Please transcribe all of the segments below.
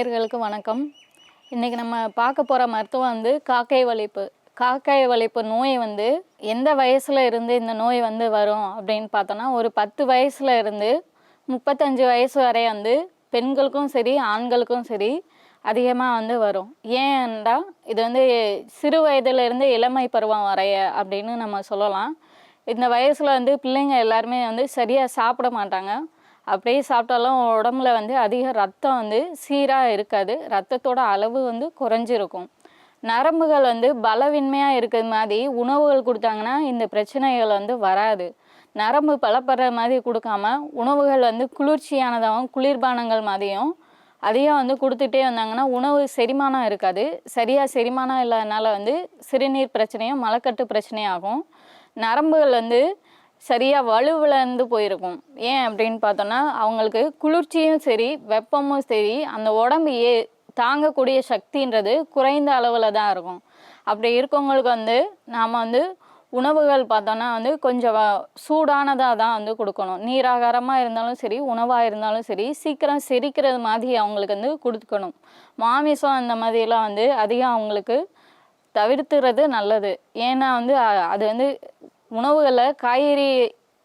நேயர்களுக்கு வணக்கம். இன்றைக்கி நம்ம பார்க்க போகிற மருத்துவம் வந்து காக்கை வலிப்பு. காக்கை வலிப்பு நோய் வந்து எந்த வயசில் இருந்து இந்த நோய் வந்து வரும் அப்படின்னு பார்த்தோன்னா ஒரு பத்து வயசில் இருந்து முப்பத்தஞ்சு வயசு வரை வந்து பெண்களுக்கும் சரி ஆண்களுக்கும் சரி அதிகமாக வந்து வரும். ஏன்டா இது வந்து சிறு வயதிலிருந்து இளமை பருவம் வரைய அப்படின்னு நம்ம சொல்லலாம். இந்த வயசில் வந்து பிள்ளைங்க எல்லாருமே வந்து சரியாக சாப்பிட மாட்டாங்க. அப்படியே சாப்பிட்டாலும் உடம்புல வந்து அதிக ரத்தம் வந்து சீராக இருக்காது. ரத்தத்தோட அளவு வந்து குறைஞ்சிருக்கும். நரம்புகள் வந்து பலவின்மையாக இருக்கிற மாதிரி உணவுகள் கொடுத்தாங்கன்னா இந்த பிரச்சனைகள் வந்து வராது. நரம்பு பலப்படுற மாதிரி கொடுக்காம உணவுகள் வந்து குளிர்ச்சியானதாகவும் குளிர்பானங்கள் மாதிரியும் அதையும் வந்து கொடுத்துட்டே வந்தாங்கன்னா உணவு செரிமானம் இருக்காது. சரியாக செரிமானம் இல்லாதனால வந்து சிறுநீர் பிரச்சனையும் மலக்கட்டு பிரச்சனையாகும் நரம்புகள் வந்து சரியாக வலுவிழந்து போயிருக்கும். ஏன் அப்படின்னு பார்த்தோன்னா அவங்களுக்கு குளிர்ச்சியும் சரி வெப்பமும் சரி அந்த உடம்பு ஏ தாங்கக்கூடிய சக்தின்றது குறைந்த அளவில் தான் இருக்கும். அப்படி இருக்கவங்களுக்கு வந்து நாம் வந்து உணவுகள் பார்த்தோன்னா வந்து கொஞ்சம் சூடானதாக தான் வந்து கொடுக்கணும். நீராகாரமாக இருந்தாலும் சரி உணவாக இருந்தாலும் சரி சீக்கிரம் செரிக்கிறது மாதிரி அவங்களுக்கு வந்து கொடுக்கணும். மாமிசம் அந்த மாதிரிலாம் வந்து அதிகம் அவங்களுக்கு தவிர்த்துறது நல்லது. ஏன்னா வந்து அது வந்து உணவுகளில் காய்கறி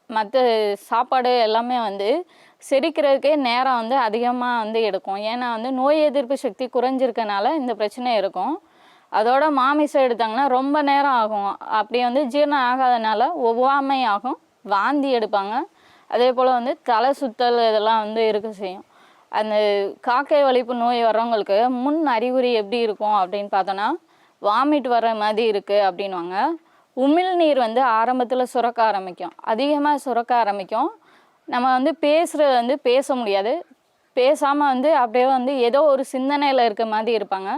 மற்ற சாப்பாடு எல்லாமே வந்து செரிக்கிறதுக்கே நேரம் வந்து அதிகமாக வந்து எடுக்கும். ஏன்னா வந்து நோய் எதிர்ப்பு சக்தி குறைஞ்சிருக்கனால இந்த பிரச்சனை இருக்கும். அதோட மாமிசம் எடுத்தாங்கன்னா ரொம்ப நேரம் ஆகும். அப்படி வந்து ஜீரணம் ஆகாதனால ஒவ்வாமை ஆகும். வாந்தி எடுப்பாங்க. அதே போல் வந்து தலை சுத்தல் இதெல்லாம் வந்து இருக்க செய்யும். அந்த காக்கை வலிப்பு நோய் வர்றவங்களுக்கு முன் அறிகுறி எப்படி இருக்கும் அப்படின்னு பார்த்தோன்னா வாமிட் வர்ற மாதிரி இருக்குது அப்படின்வாங்க உமிழ்நீர் வந்து ஆரம்பத்தில் சுரக்க ஆரம்பிக்கும். அதிகமாக சுரக்க ஆரம்பிக்கும். நம்ம வந்து பேசுகிறது வந்து பேச முடியாது. பேசாமல் வந்து அப்படியே வந்து ஏதோ ஒரு சிந்தனையில் இருக்க மாதிரி இருப்பாங்க.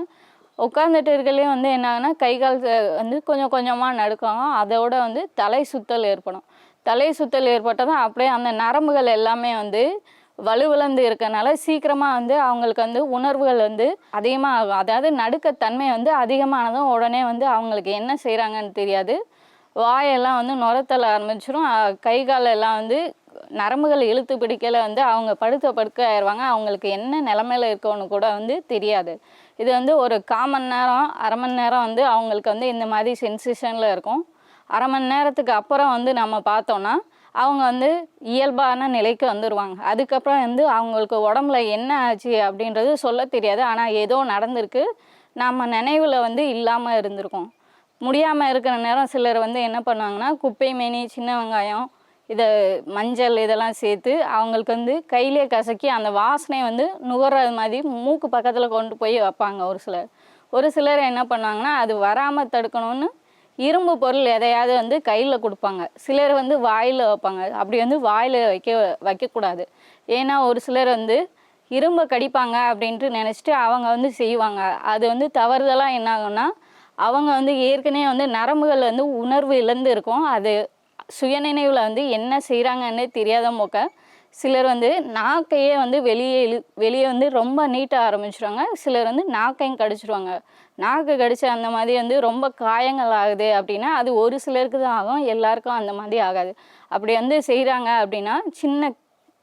உட்காந்துட்டு இருக்கலையும் வந்து என்ன ஆகுனா கை கால் வந்து கொஞ்சம் கொஞ்சமாக நடுக்கும் அதோட வந்து தலை சுத்தல் ஏற்படும். தலை சுத்தல் ஏற்பட்டதும் அப்படியே அந்த நரம்புகள் எல்லாமே வந்து வலுவிழந்து இருக்கனால சீக்கிரமாக வந்து அவங்களுக்கு வந்து உணர்வுகள் வந்து அதிகமாக ஆகும் அதாவது நடுக்கத்தன்மை வந்து அதிகமானதும் உடனே வந்து அவங்களுக்கு என்ன செய்கிறாங்கன்னு தெரியாது. வாயெல்லாம் வந்து நுரத்தல ஆரம்பிச்சிடும் கை கால் எல்லாம் வந்து நரம்புகள் இழுத்து பிடிக்கல வந்து அவங்க படுத்த படுக்க ஆயிடுவாங்க. அவங்களுக்கு என்ன நிலமையில இருக்கோன்னு கூட வந்து தெரியாது. இது வந்து ஒரு கால் மணி நேரம் அரை மணி நேரம் வந்து அவங்களுக்கு வந்து இந்த மாதிரி சென்சேஷனில் இருக்கும். அரை மணி நேரத்துக்கு அப்புறம் வந்து நம்ம பார்த்தோன்னா அவங்க வந்து இயல்பான நிலைக்கு வந்துடுவாங்க அதுக்கப்புறம் வந்து அவங்களுக்கு உடம்புல என்ன ஆச்சு அப்படின்றது சொல்ல தெரியாது. ஆனால் ஏதோ நடந்திருக்கு. நம்ம நினைவில் வந்து இல்லாமல் இருந்திருக்கோம். முடியாமல் இருக்கிற நேரம் சிலர் வந்து என்ன பண்ணுவாங்கன்னா குப்பை மேனி சின்ன வெங்காயம் இதை மஞ்சள் இதெல்லாம் சேர்த்து அவங்களுக்கு வந்து கையிலே கசக்கி அந்த வாசனை வந்து நுகர்றது மாதிரி மூக்கு பக்கத்தில் கொண்டு போய் வைப்பாங்க ஒரு சிலர். ஒரு சிலர் என்ன பண்ணுவாங்கன்னா அது வராமல் தடுக்கணும்னு இரும்பு பொருள் எதையாவது வந்து கையில் கொடுப்பாங்க. சிலர் வந்து வாயில் வைப்பாங்க. அப்படி வந்து வாயில் வைக்க வைக்கக்கூடாது. ஏன்னா ஒரு சிலர் வந்து இரும்பை கடிப்பாங்க அப்படின்ட்டு நினச்சிட்டு அவங்க வந்து செய்வாங்க. அது வந்து தவறுதலாக என்ன ஆகும்னா அவங்க வந்து ஏற்கனவே வந்து நரம்புகள் வந்து உணர்வு இழந்து இருக்கும் அது சுயநினைவில் வந்து என்ன செய்கிறாங்கன்னே தெரியாத மோக்க. சிலர் வந்து நாக்கையே வந்து வெளியே இழு வெளியே வந்து ரொம்ப நீட்ட ஆரம்பிச்சிருவாங்க. சிலர் வந்து நாக்கையும் கடிச்சிருவாங்க. நாக்கு கடிச்ச அந்த மாதிரி வந்து ரொம்ப காயங்கள் ஆகுது அப்படின்னா அது ஒரு சிலருக்கு தான் ஆகும் எல்லாருக்கும் அந்த மாதிரி ஆகாது. அப்படி வந்து செய்கிறாங்க அப்படின்னா சின்ன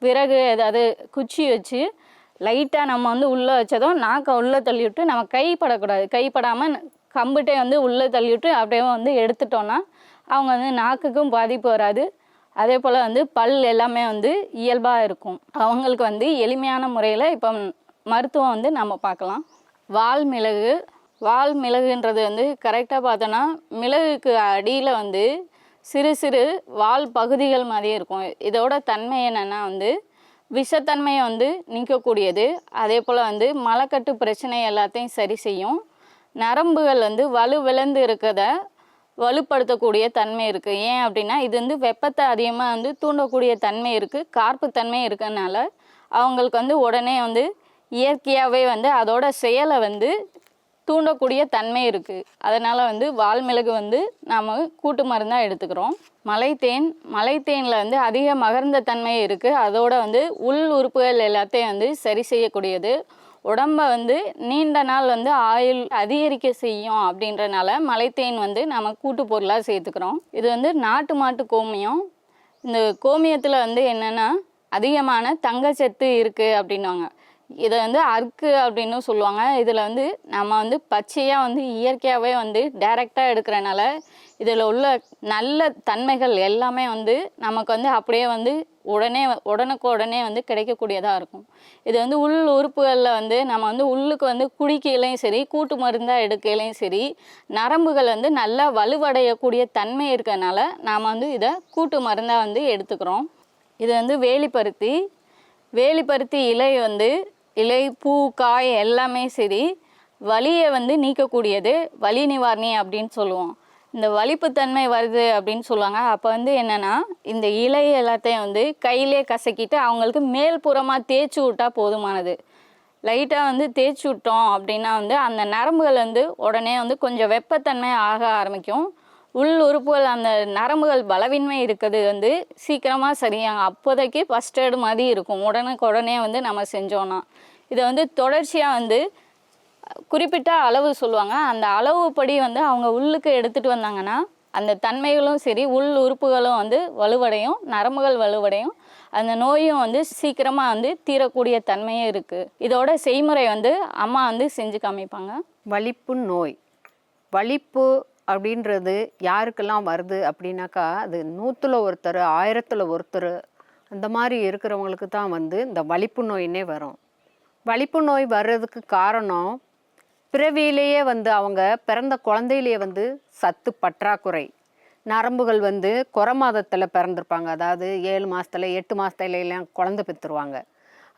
விறகு ஏதாவது குச்சி வச்சு லைட்டாக நம்ம வந்து உள்ளே வச்சதும் நாக்கை உள்ளே தள்ளிவிட்டு நம்ம கைப்படக்கூடாது. கைப்படாமல் கம்புட்டே வந்து உள்ளே தள்ளிவிட்டு அப்படியே வந்து எடுத்துட்டோன்னா அவங்க வந்து நாக்குக்கும் பாதிப்பு வராது. அதே போல் வந்து பல் எல்லாமே வந்து இயல்பாக இருக்கும். அவங்களுக்கு வந்து எளிமையான முறையில் இப்போ மருத்துவம் வந்து நம்ம பார்க்கலாம். வால் மிளகு வால் மிளகுன்றது வந்து கரெக்டாக பார்த்தோன்னா மிளகுக்கு அடியில் வந்து சிறு சிறு வால் பகுதிகள் மாதிரி இருக்கும். இதோட தன்மை என்னென்னா வந்து விஷத்தன்மையை வந்து நீக்கக்கூடியது. அதே போல் வந்து மலக்கட்டு பிரச்சனை எல்லாத்தையும் சரி செய்யும். நரம்புகள் வந்து வலு விழுந்து இருக்கிறத வலுப்படுத்தக்கூடிய தன்மை இருக்குது ஏன் அப்படின்னா இது வந்து வெப்பத்தை அதிகமாக வந்து தூண்டக்கூடிய தன்மை இருக்குது கார்ப்புத்தன்மை இருக்கிறதுனால அவங்களுக்கு வந்து உடனே வந்து இயற்கையாகவே வந்து அதோட செயலை வந்து தூண்டக்கூடிய தன்மை இருக்குது அதனால் வந்து வால்மிளகு வந்து நாம் கூட்டு மருந்தாக எடுத்துக்கிறோம். மலைத்தேன் மலைத்தேனில் வந்து அதிக மகர்ந்த தன்மை இருக்குது அதோட வந்து உள் உறுப்புகள் எல்லாத்தையும் வந்து சரி செய்யக்கூடியது. உடம்ப வந்து நீண்ட நாள் வந்து ஆயுள் அதிகரிக்க செய்யும் அப்படின்றனால மலைத்தேன் வந்து நம்ம கூட்டு பொருளாக சேர்த்துக்கிறோம். இது வந்து நாட்டு மாட்டு கோமியம். இந்த கோமியத்தில் வந்து என்னென்னா அதிகமான தங்கச்சத்து இருக்குது அப்படின்னாங்க இதை வந்து அர்க்கு அப்படின்னு சொல்லுவாங்க. இதில் வந்து நம்ம வந்து பச்சையாக வந்து இயற்கையாகவே வந்து டைரெக்டாக எடுக்கிறனால இதில் உள்ள நல்ல தன்மைகள் எல்லாமே வந்து நமக்கு வந்து அப்படியே வந்து உடனே உடனுக்கு உடனே வந்து கிடைக்கக்கூடியதாக இருக்கும். இது வந்து உள் உறுப்புகளில் வந்து நம்ம வந்து உள்ளுக்கு வந்து குடிக்கையிலையும் சரி கூட்டு மருந்தாக எடுக்கையிலையும் சரி நரம்புகள் வந்து நல்லா வலுவடையக்கூடிய தன்மை இருக்கிறனால நாம் வந்து இதை கூட்டு மருந்தாக வந்து எடுத்துக்கிறோம். இது வந்து வேலிப்பருத்தி. வேலிப்பருத்தி இலை வந்து இலை பூ காய் எல்லாமே சரி வலியை வந்து நீக்கக்கூடியது வலி நிவாரணி அப்படின்னு சொல்லுவோம். இந்த வலிப்புத்தன்மை வருது அப்படின்னு சொல்லுவாங்க. அப்போ வந்து என்னென்னா இந்த இலை எல்லாத்தையும் வந்து கையிலே கசக்கிட்டு அவங்களுக்கு மேல்புறமாக தேய்ச்சி விட்டா போதுமானது. லைட்டாக வந்து தேய்ச்சி விட்டோம் அப்படின்னா வந்து அந்த நரம்புகள் வந்து உடனே வந்து கொஞ்சம் வெப்பத்தன்மை ஆக ஆரம்பிக்கும். உள் உறுப்புகள் அந்த நரம்புகள் பலவீன்மை இருக்கிறது வந்து சீக்கிரமாக சரியாங்க அப்போதைக்கு ஃபஸ்ட் எய்டு மாதிரி இருக்கும். உடனுக்கு உடனே வந்து நம்ம செஞ்சோன்னா இதை வந்து தொடர்ச்சியாக வந்து குறிப்பிட்ட அளவு சொல்லுவாங்க. அந்த அளவுப்படி வந்து அவங்க உள்ளுக்கு எடுத்துகிட்டு வந்தாங்கன்னா அந்த தன்மைகளும் சரி உள் உறுப்புகளும் வந்து வலுவடையும் நரம்புகள் வலுவடையும். அந்த நோயும் வந்து சீக்கிரமாக வந்து தீரக்கூடிய தன்மையும் இருக்குது இதோட செய்முறை வந்து அம்மா வந்து செஞ்சு காமிப்பாங்க. வலிப்பு நோய். வலிப்பு அப்படின்றது யாருக்கெல்லாம் வருது அப்படின்னாக்கா அது நூற்றுல ஒருத்தர் ஆயிரத்தில் ஒருத்தர் அந்த மாதிரி இருக்கிறவங்களுக்கு தான் வந்து இந்த வலிப்பு நோயினே வரும். வலிப்பு நோய் வர்றதுக்கு காரணம் பிறவியிலேயே வந்து அவங்க பிறந்த குழந்தையிலேயே வந்து சத்து பற்றாக்குறை. நரம்புகள் வந்து குறை மாதத்தில் பிறந்திருப்பாங்க. அதாவது ஏழு மாதத்துல எட்டு மாதத்துல எல்லாம் குழந்தை பெற்றுருவாங்க.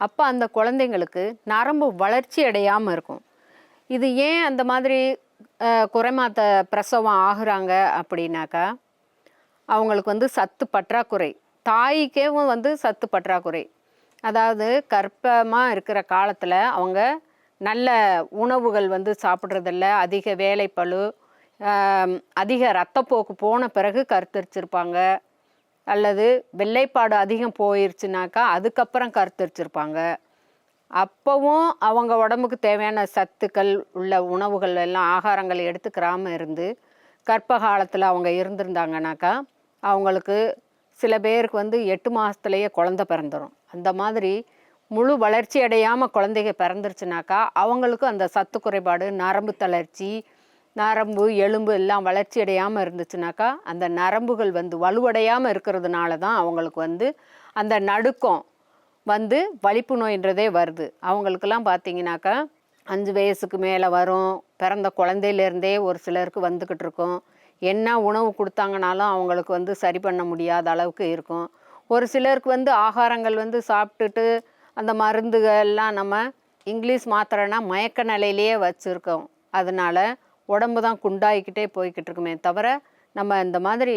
அப்போ அந்த குழந்தைங்களுக்கு நரம்பு வளர்ச்சி அடையாமல் இருக்கும். இது ஏன் அந்த மாதிரி குறைமாத பிரசவம் ஆகுறாங்க அப்படின்னாக்கா அவங்களுக்கு வந்து சத்து பற்றாக்குறை. தாய்க்கேவும் வந்து சத்து பற்றாக்குறை. அதாவது கர்ப்பமாக இருக்கிற காலத்தில் அவங்க நல்ல உணவுகள் வந்து சாப்பிட்றதில்ல அதிக வேலைப்பளு அதிக ரத்தப்போக்கு போன பிறகு கருத்தரிச்சிருப்பாங்க. அல்லது வெள்ளைப்பாடு அதிகம் போயிருச்சுனாக்கா அதுக்கப்புறம் கருத்தரிச்சிருப்பாங்க. அப்போவும் அவங்க உடம்புக்கு தேவையான சத்துக்கள் உள்ள உணவுகள் எல்லாம் ஆகாரங்கள் எடுத்துக்கிறாமல் இருந்து கர்ப்ப காலத்தில் அவங்க இருந்திருந்தாங்கனாக்கா அவங்களுக்கு சில பேருக்கு வந்து எட்டு மாதத்துலேயே குழந்த பிறந்துடும் அந்த மாதிரி முழு வளர்ச்சி அடையாமல் குழந்தைங்க பிறந்துருச்சுனாக்கா அவங்களுக்கும் அந்த சத்து குறைபாடு நரம்பு தளர்ச்சி நரம்பு எலும்பு எல்லாம் வளர்ச்சி அடையாமல் இருந்துச்சுனாக்கா அந்த நரம்புகள் வந்து வலுவடையாமல் இருக்கிறதுனால தான் அவங்களுக்கு வந்து அந்த நடுக்கம் வந்து வலிப்பு நோயின்றதே வருது. அவங்களுக்கெல்லாம் பார்த்தீங்கன்னாக்கா அஞ்சு வயசுக்கு மேலே வரும். பிறந்த குழந்தையிலேருந்தே ஒரு சிலருக்கு வந்துக்கிட்டு இருக்கும். என்ன உணவு கொடுத்தாங்கனாலும் அவங்களுக்கு வந்து சரி பண்ண முடியாத அளவுக்கு இருக்கும். ஒரு சிலருக்கு வந்து ஆகாரங்கள் வந்து சாப்பிட்டுட்டு அந்த மருந்துகள்லாம் நம்ம இங்கிலீஷ் மாத்திரைனா மயக்க நிலையிலேயே வச்சுருக்கோம். அதனால உடம்பு தான் குண்டாயிக்கிட்டே போய்கிட்டு இருக்குமே தவிர நம்ம இந்த மாதிரி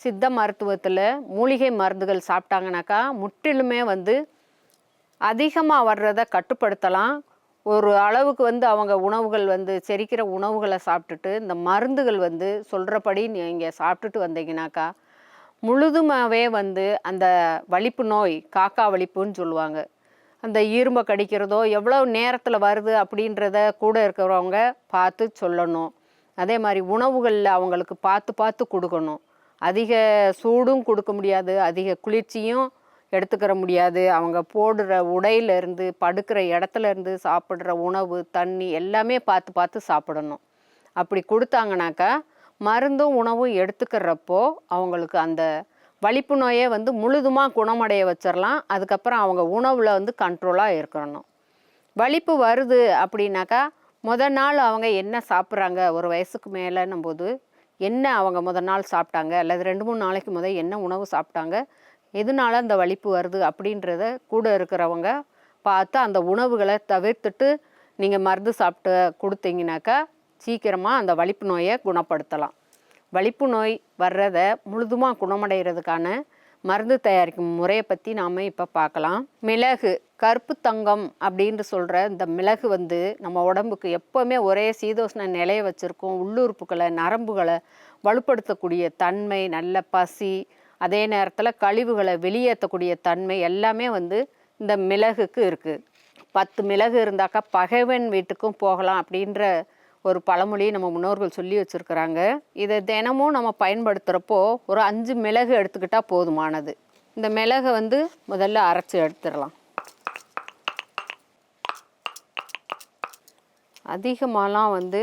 சித்த மருத்துவத்தில் மூலிகை மருந்துகள் சாப்பிட்டாங்கனாக்கா முற்றிலுமே வந்து அதிகமாக வர்றதை கட்டுப்படுத்தலாம். ஒரு அளவுக்கு வந்து அவங்க உணவுகள் வந்து செரிக்கிற உணவுகளை சாப்பிட்டுட்டு இந்த மருந்துகள் வந்து சொல்கிறபடி நீங்கள் சாப்பிட்டுட்டு வந்தீங்கனாக்கா முழுதுமாவே வந்து அந்த வலிப்பு நோய் காக்கா வலிப்புன்னு சொல்லுவாங்க. அந்த இரும்பை கடிக்கிறதோ எவ்வளோ நேரத்தில் வருது அப்படின்றத கூட இருக்கிறவங்க பார்த்து சொல்லணும். அதே மாதிரி உணவுகளில் அவங்களுக்கு பார்த்து பார்த்து கொடுக்கணும். அதிக சூடும் கொடுக்க முடியாது. அதிக குளிர்ச்சியும் எடுத்துக்கிற முடியாது. அவங்க போடுற உடையிலேருந்து படுக்கிற இடத்துலேருந்து சாப்பிட்ற உணவு தண்ணி எல்லாமே பார்த்து பார்த்து சாப்பிடணும். அப்படி கொடுத்தாங்கனாக்கா மருந்தும் உணவும் எடுத்துக்கிறப்போ அவங்களுக்கு அந்த வலிப்பு நோயை வந்து முழுதுமாக குணமடைய வச்சிடலாம் அதுக்கப்புறம் அவங்க உணவில் வந்து கண்ட்ரோலாக இருக்கணும். வலிப்பு வருது அப்படின்னாக்கா முத நாள் அவங்க என்ன சாப்பிட்றாங்க? ஒரு வயசுக்கு மேலேன்னும் போது என்ன அவங்க முத நாள் சாப்பிட்டாங்க? அல்லது ரெண்டு மூணு நாளைக்கு முத என்ன உணவு சாப்பிட்டாங்க? எதனால அந்த வலிப்பு வருது அப்படின்றத கூட இருக்கிறவங்க பார்த்து அந்த உணவுகளை தவிர்த்துட்டு நீங்கள் மருந்து சாப்பிட்டு கொடுத்தீங்கனாக்கா சீக்கிரமாக அந்த வலிப்பு நோயை குணப்படுத்தலாம். வலிப்பு நோய் வர்றதை முழுதுமாக குணமடைகிறதுக்கான மருந்து தயாரிக்கும் முறையை பற்றி நாம் இப்போ பார்க்கலாம். மிளகு கருப்பு தங்கம் அப்படின்னு சொல்கிற இந்த மிளகு வந்து நம்ம உடம்புக்கு எப்போவுமே ஒரே சீதோஷ்ண நிலையை வச்சுருக்கோம். உள்ளுறுப்புகளை நரம்புகளை வலுப்படுத்தக்கூடிய தன்மை நல்ல பசி அதே நேரத்தில் கழிவுகளை வெளியேற்றக்கூடிய தன்மை எல்லாமே வந்து இந்த மிளகுக்கு இருக்குது பத்து மிளகு இருந்தாக்கா பகைவன் வீட்டுக்கும் போகலாம் அப்படின்ற ஒரு பழமொழியை நம்ம முன்னோர்கள் சொல்லி வச்சுருக்குறாங்க. இதை தினமும் நம்ம பயன்படுத்துகிறப்போ ஒரு அஞ்சு மிளகு எடுத்துக்கிட்டால் போதுமானது. இந்த மிளகை வந்து முதல்ல அரைச்சி எடுத்துடலாம். அதிகமாலாம் வந்து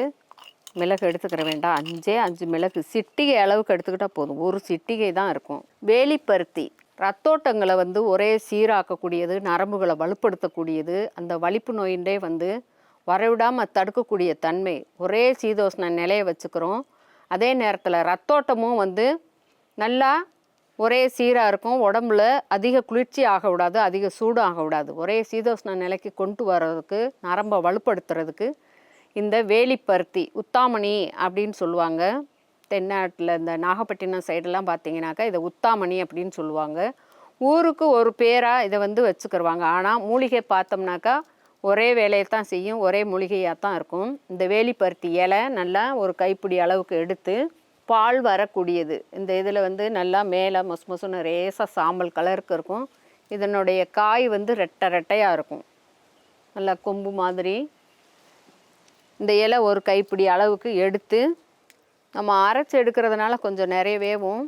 மிளகு எடுத்துக்கிற வேண்டாம். அஞ்சே அஞ்சு மிளகு. சிட்டிகை அளவுக்கு எடுத்துக்கிட்டால் போதும். ஒரு சிட்டிகை தான் இருக்கும். வேலிப்பருத்தி. ரத்தோட்டங்களை வந்து ஒரே சீராக்கக்கூடியது நரம்புகளை வலுப்படுத்தக்கூடியது அந்த வலிப்பு நோயின்றே வந்து வரவிடாமல் தடுக்கக்கூடிய தன்மை. ஒரே சீதோஷ்ண நிலையை வச்சுக்கிறோம். அதே நேரத்தில் ரத்தோட்டமும் வந்து நல்லா ஒரே சீராக இருக்கும். உடம்புல அதிக குளிர்ச்சி ஆக விடாது அதிக சூடு ஆக விடாது. ஒரே சீதோஷ்ண நிலைக்கு கொண்டு வர்றதுக்கு நரம்பை வலுப்படுத்துறதுக்கு இந்த வேலிப்பருத்தி உத்தாமணி அப்படின்னு சொல்லுவாங்க. தென்னாட்டில் இந்த நாகப்பட்டினம் சைடெல்லாம் பார்த்தீங்கன்னாக்கா இதை உத்தாமணி அப்படின்னு சொல்லுவாங்க. ஊருக்கு ஒரு பேராக இதை வந்து வச்சுக்கிருவாங்க. ஆனால் மூலிகை பார்த்தோம்னாக்கா ஒரே வேலையை தான் செய்யும் ஒரே மூலிகையாக தான் இருக்கும். இந்த வேலிப்பருத்தி இலை நல்லா ஒரு கைப்பிடி அளவுக்கு எடுத்து பால் வரக்கூடியது. இந்த இதில் வந்து நல்லா மேலே மொசு மொசுன்னு ரேசாக சாம்பல் கலருக்கு இருக்கும். இதனுடைய காய் வந்து ரெட்டை ரெட்டையாக இருக்கும். நல்லா கொம்பு மாதிரி இந்த இலை ஒரு கைப்பிடி அளவுக்கு எடுத்து நம்ம அரைச்சி எடுக்கிறதுனால கொஞ்சம் நிறையவேவும்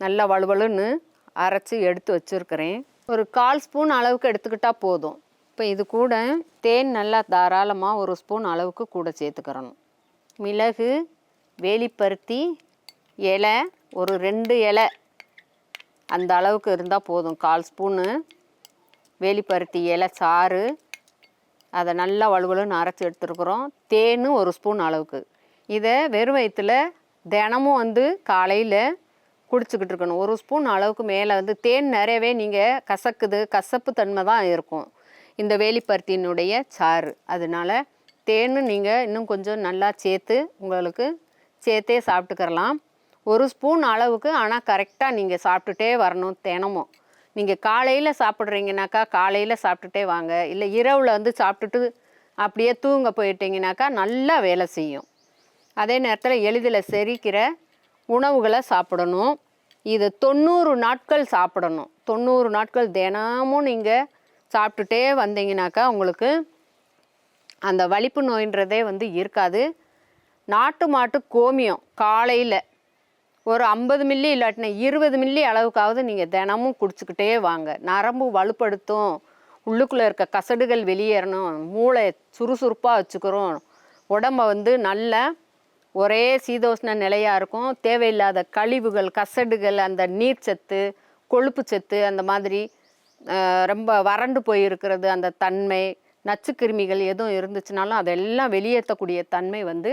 நல்லா வலுவலுன்னு அரைச்சி எடுத்து வச்சுருக்கிறேன். ஒரு கால் ஸ்பூன் அளவுக்கு எடுத்துக்கிட்டால் போதும். இப்போ இது கூட தேன் நல்லா தாராளமாக ஒரு ஸ்பூன் அளவுக்கு கூட சேர்த்துக்கிறணும். மிளகு வேலிப்பருத்தி இலை ஒரு ரெண்டு இலை அந்த அளவுக்கு இருந்தால் போதும். கால் ஸ்பூனு வேலிப்பருத்தி இலை சாறு அதை நல்லா வலுவலுன்னு அரைச்சி எடுத்துருக்குறோம். தேன் ஒரு ஸ்பூன் அளவுக்கு. இதை வெறும் வயிற்றுல தினமும் வந்து காலையில் குடிச்சிக்கிட்டு இருக்கணும். ஒரு ஸ்பூன் அளவுக்கு மேலே வந்து தேன் நிறையவே நீங்கள் கசக்குது கசப்பு தன்மை தான் இருக்கும். இந்த வேலிப்பருத்தியினுடைய சாறு. அதனால தேன் நீங்கள் இன்னும் கொஞ்சம் நல்லா சேர்த்து உங்களுக்கு சேர்த்தே சாப்பிட்டுக்கிறலாம். ஒரு ஸ்பூன் அளவுக்கு ஆனால் கரெக்டாக நீங்கள் சாப்பிட்டுட்டே வரணும் தினமும். நீங்கள் காலையில் சாப்பிட்றீங்கனாக்கா காலையில் சாப்பிட்டுட்டே வாங்க. இல்லை இரவில் வந்து சாப்பிட்டுட்டு அப்படியே தூங்க போயிட்டீங்கனாக்கா நல்லா வேலை செய்யும். அதே நேரத்தில் எளிதில் செரிக்கிற உணவுகளை சாப்பிடணும். இது தொண்ணூறு நாட்கள் சாப்பிடணும். தொண்ணூறு நாட்கள் தினமும் நீங்கள் சாப்பிட்டுட்டே வந்தீங்கனாக்கா உங்களுக்கு அந்த வலிப்பு நோயின்றதே வந்து இருக்காது. நாட்டு மாட்டு கோமியம் காலையில் ஒரு ஐம்பது மில்லி இல்லாட்டினா இருபது மில்லி அளவுக்காவது நீங்கள் தினமும் குடிச்சுக்கிட்டே வாங்க. நரம்பு வலுப்படுத்தும். உள்ளுக்குள்ளே இருக்க கசடுகள் வெளியேறணும். மூளை சுறுசுறுப்பாக வச்சுக்கிறோம். உடம்ப வந்து நல்ல ஒரே சீதோஷ்ண நிலையாக இருக்கும். தேவையில்லாத கழிவுகள் கசடுகள் அந்த நீர்ச்சத்து கொழுப்பு சத்து அந்த மாதிரி ரொம்ப வறண்டு போயிருக்கிறது அந்த தன்மை நச்சுக்கிருமிகள் எதுவும் இருந்துச்சுனாலும் அதெல்லாம் வெளியேற்றக்கூடிய தன்மை வந்து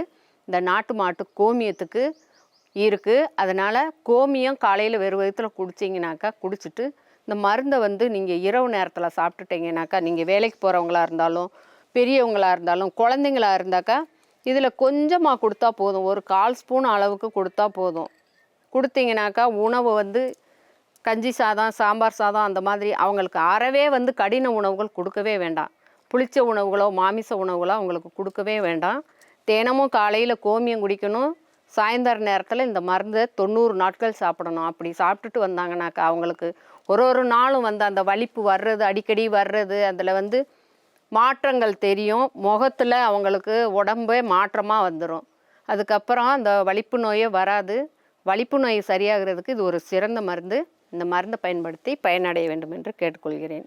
இந்த நாட்டு மாட்டு கோமியத்துக்கு இருக்குது அதனால் கோமியம் காலையில் வெறும் வயிற்றில் குடிச்சிங்கனாக்கா குடிச்சிட்டு இந்த மருந்தை வந்து நீங்கள் இரவு நேரத்தில் சாப்பிட்டுட்டீங்கனாக்கா நீங்கள் வேலைக்கு போகிறவங்களா இருந்தாலும் பெரியவங்களாக இருந்தாலும் குழந்தைங்களா இருந்தாக்கா இதில் கொஞ்சமாக கொடுத்தா போதும். ஒரு கால் ஸ்பூன் அளவுக்கு கொடுத்தா போதும். கொடுத்தீங்கனாக்கா உணவு வந்து கஞ்சி சாதம் சாம்பார் சாதம் அந்த மாதிரி அவங்களுக்கு அறவே வந்து கடின உணவுகள் கொடுக்கவே வேண்டாம். புளிச்ச உணவுகளோ மாமிச உணவுகளோ அவங்களுக்கு கொடுக்கவே வேண்டாம். தினமும் காலையில் கோமியம் குடிக்கணும். சாயந்தர நேரத்தில் இந்த மருந்தை தொண்ணூறு நாட்கள் சாப்பிடணும். அப்படி சாப்பிட்டுட்டு வந்தாங்கனாக்கா அவங்களுக்கு ஒரு ஒரு நாளும் வந்து அந்த வலிப்பு வர்றது அடிக்கடி வர்றது அதில் வந்து மாற்றங்கள் தெரியும். முகத்தில் அவங்களுக்கு உடம்பே மாற்றமாக வந்துடும் அதுக்கப்புறம் அந்த வலிப்பு நோயே வராது. வலிப்பு நோய் சரியாகிறதுக்கு இது ஒரு சிறந்த மருந்து. இந்த மருந்தை பயன்படுத்தி பயனடைய வேண்டும் என்று கேட்டுக்கொள்கிறேன்.